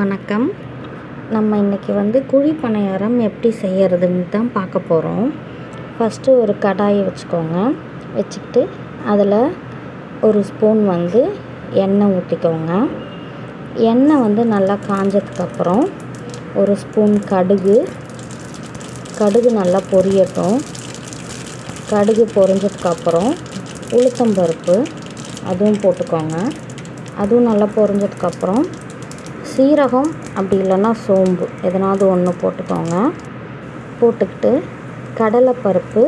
வணக்கம். நம்ம இன்றைக்கி வந்து குழி பணியாரம் எப்படி செய்கிறதுன்னு தான் பார்க்க போகிறோம் ஃபஸ்ட்டு ஒரு கடாயை வச்சுக்கோங்க. வச்சுக்கிட்டு அதில் ஒரு ஸ்பூன் வந்து எண்ணெய் ஊற்றிக்கோங்க எண்ணெய் வந்து நல்லா காஞ்சதுக்கப்புறம் ஒரு ஸ்பூன் கடுகு. கடுகு நல்லா பொரியட்டும். கடுகு பொரிஞ்சதுக்கப்புறம் உளுத்தம்பருப்பு அதுவும் போட்டுக்கோங்க. அதுவும் நல்லா பொரிஞ்சதுக்கப்புறம் சீரகம் அப்படி இல்லைன்னா சோம்பு. எதனாவது ஒன்று போட்டுக்கோங்க. போட்டுக்கிட்டு கடலைப்பருப்பு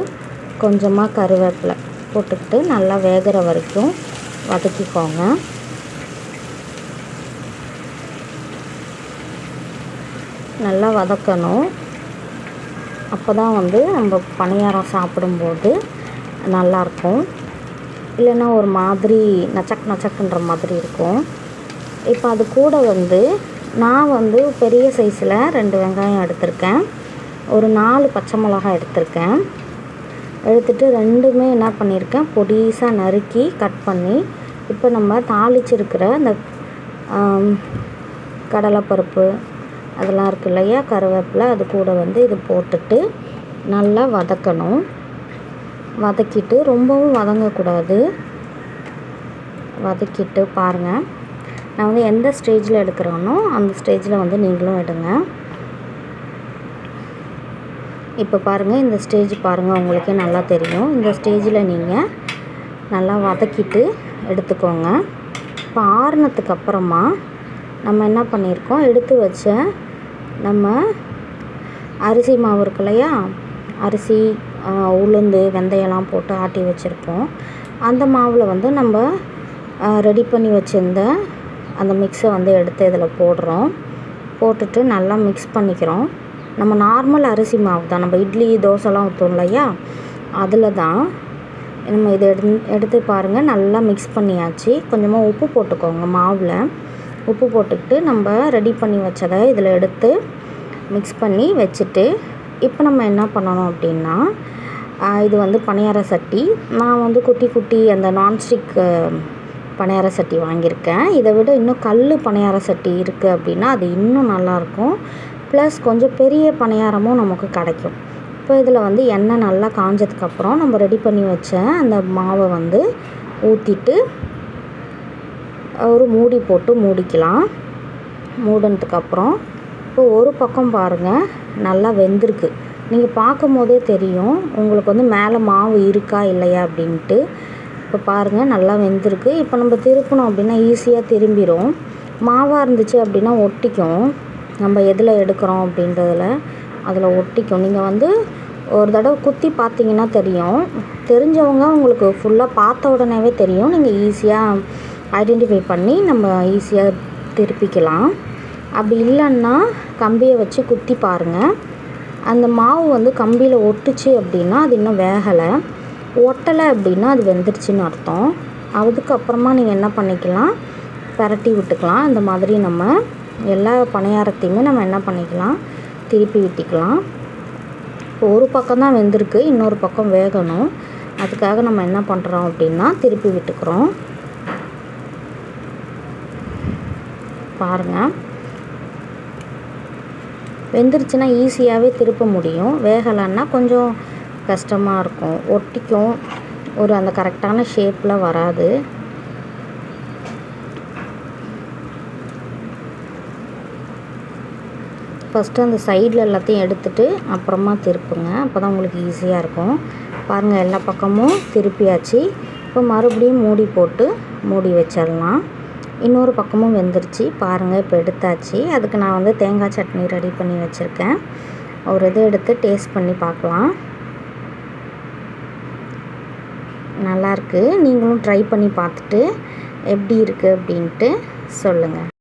கொஞ்சமாக கருவேப்பிலை போட்டுக்கிட்டு நல்லா வேகிற வரைக்கும் வதக்கிக்கோங்க. நல்லா வதக்கணும். அப்போ தான் வந்து நம்ம பணியாரம் சாப்பிடும்போது நல்லாயிருக்கும். இல்லைன்னா ஒரு மாதிரி நச்சக் நச்சக்குன்ற மாதிரி இருக்கும். இப்போ அது கூட வந்து நான் வந்து பெரிய சைஸில் ரெண்டு வெங்காயம் எடுத்திருக்கேன். ஒரு நாலு பச்சை மிளகாய் எடுத்திருக்கேன். எடுத்துகிட்டு ரெண்டுமே என்ன பண்ணியிருக்கேன் பொடிசாக நறுக்கி கட் பண்ணி இப்போ நம்ம தாளிச்சிருக்கிற இந்த கடலைப்பருப்பு அதெல்லாம் இருக்குது இல்லையா கருவேப்பிலை அது கூட வந்து இது போட்டுட்டு நல்லா வதக்கணும். வதக்கிட்டு ரொம்பவும் வதங்கக்கூடாது. வதக்கிட்டு பாருங்கள் நான் வந்து எந்த ஸ்டேஜில் எடுக்கிறேனோ அந்த ஸ்டேஜில் வந்து நீங்களும் எடுங்க. இப்போ பாருங்கள் இந்த ஸ்டேஜ் பாருங்கள் உங்களுக்கே நல்லா தெரியும். இந்த ஸ்டேஜில் நீங்கள் நல்லா வதக்கிட்டு எடுத்துக்கோங்க. இப்போ ஆறுனதுக்கு அப்புறமா நம்ம என்ன பண்ணியிருக்கோம்? எடுத்து வச்ச நம்ம அரிசி மாவு இருக்கு இல்லையா? அரிசி உளுந்து வெந்தயம்லாம் போட்டு ஆட்டி வச்சுருப்போம். அந்த மாவில் வந்து நம்ம ரெடி பண்ணி வச்சுருந்த அந்த மிக்ஸை வந்து எடுத்து இதில் போடுறோம். போட்டுட்டு நல்லா மிக்ஸ் பண்ணிக்கிறோம். நம்ம நார்மல் அரிசி மாவு தான். நம்ம இட்லி தோசைலாம் ஊற்றும் இல்லையா? அதில் தான் நம்ம இதை எடு எடுத்து பாருங்கள் நல்லா மிக்ஸ் பண்ணியாச்சு. கொஞ்சமாக உப்பு போட்டுக்கோங்க மாவில். உப்பு போட்டுக்கிட்டு நம்ம ரெடி பண்ணி வச்சதை இதில் எடுத்து மிக்ஸ் பண்ணி வச்சுட்டு இப்போ நம்ம என்ன பண்ணணும் அப்படின்னா இது வந்து பணியார சட்டி. நான் வந்து குட்டி குட்டி அந்த நான்ஸ்டிக் பணியார சட்டி வாங்கியிருக்கேன். இதை விட இன்னும் கல் பணியார சட்டி இருக்குது அப்படின்னா அது இன்னும் நல்லாயிருக்கும். ப்ளஸ் கொஞ்சம் பெரிய பணியாரமும் நமக்கு கிடைக்கும். இப்போ இதில் வந்து எண்ணெய் நல்லா காஞ்சதுக்கப்புறம் நம்ம ரெடி பண்ணி வச்ச அந்த மாவை வந்து ஊற்றிட்டு ஒரு மூடி போட்டு மூடிக்கலாம். மூடினதுக்கப்புறம் இப்போ ஒரு பக்கம் பாருங்கள் நல்லா வெந்திருக்கு. நீங்கள் பார்க்கும் போதே தெரியும் உங்களுக்கு வந்து மேலே மாவு இருக்கா இல்லையா அப்படின்ட்டு. இப்போ பாருங்கள் நல்லா வெந்திருக்கு. இப்போ நம்ம திருப்பினோம் அப்படின்னா ஈஸியாக திரும்பிடும் மாவாக இருந்துச்சு அப்படின்னா ஒட்டிக்கும். நம்ம எதில் எடுக்கிறோம் அப்படின்றதில் அதில் ஒட்டிக்கும். நீங்கள் வந்து ஒரு தடவை குத்தி பார்த்தீங்கன்னா தெரியும். தெரிஞ்சவங்க உங்களுக்கு ஃபுல்லாக பார்த்த உடனேவே தெரியும். நீங்கள் ஈஸியாக ஐடென்டிஃபை பண்ணி நம்ம ஈஸியாக திருப்பிக்கலாம். அப்படி இல்லைன்னா கம்பியை வச்சு குத்தி பாருங்கள் அந்த மாவு வந்து கம்பியில் ஒட்டுச்சு அப்படின்னா அது இன்னும் வேகலை. ஒட்டலை அப்படின்னா அது வெந்துருச்சுன்னு அர்த்தம். அதுக்கப்புறமா நீங்கள் என்ன பண்ணிக்கலாம்? பரட்டி விட்டுக்கலாம். இந்த மாதிரி நம்ம எல்லா பணியாரத்தையுமே நம்ம என்ன பண்ணிக்கலாம்? திருப்பி விட்டிக்கலாம். இப்போ ஒரு பக்கம் தான் வெந்திருக்கு இன்னொரு பக்கம் வேகணும். அதுக்காக நம்ம என்ன பண்ணுறோம் அப்படின்னா திருப்பி விட்டுக்கிறோம். பாருங்கள் வெந்துருச்சுன்னா ஈஸியாகவே திருப்ப முடியும். வேகலைன்னா கொஞ்சம் கஷ்டமாக இருக்கும். ஒட்டிக்கும். ஒரு அந்த கரெக்டான ஷேப்பில் வராது. ஃபஸ்ட்டு அந்த சைடில் எல்லாத்தையும் எடுத்துட்டு அப்புறமா திருப்புங்க. அப்போ தான் உங்களுக்கு ஈஸியாக இருக்கும். பாருங்கள் எல்லா பக்கமும் திருப்பியாச்சு. இப்போ மறுபடியும் மூடி போட்டு மூடி வச்சிடலாம். இன்னொரு பக்கமும் வெந்துருச்சு. பாருங்கள் இப்போ எடுத்தாச்சு. அதுக்கு நான் வந்து தேங்காய் சட்னி ரெடி பண்ணி வச்சுருக்கேன். ஒரு இது எடுத்து டேஸ்ட் பண்ணி பார்க்கலாம். நல்லாயிருக்கு நீங்களும் ட்ரை பண்ணி பார்த்துட்டு எப்படி இருக்குது அப்படின்ட்டு சொல்லுங்கள்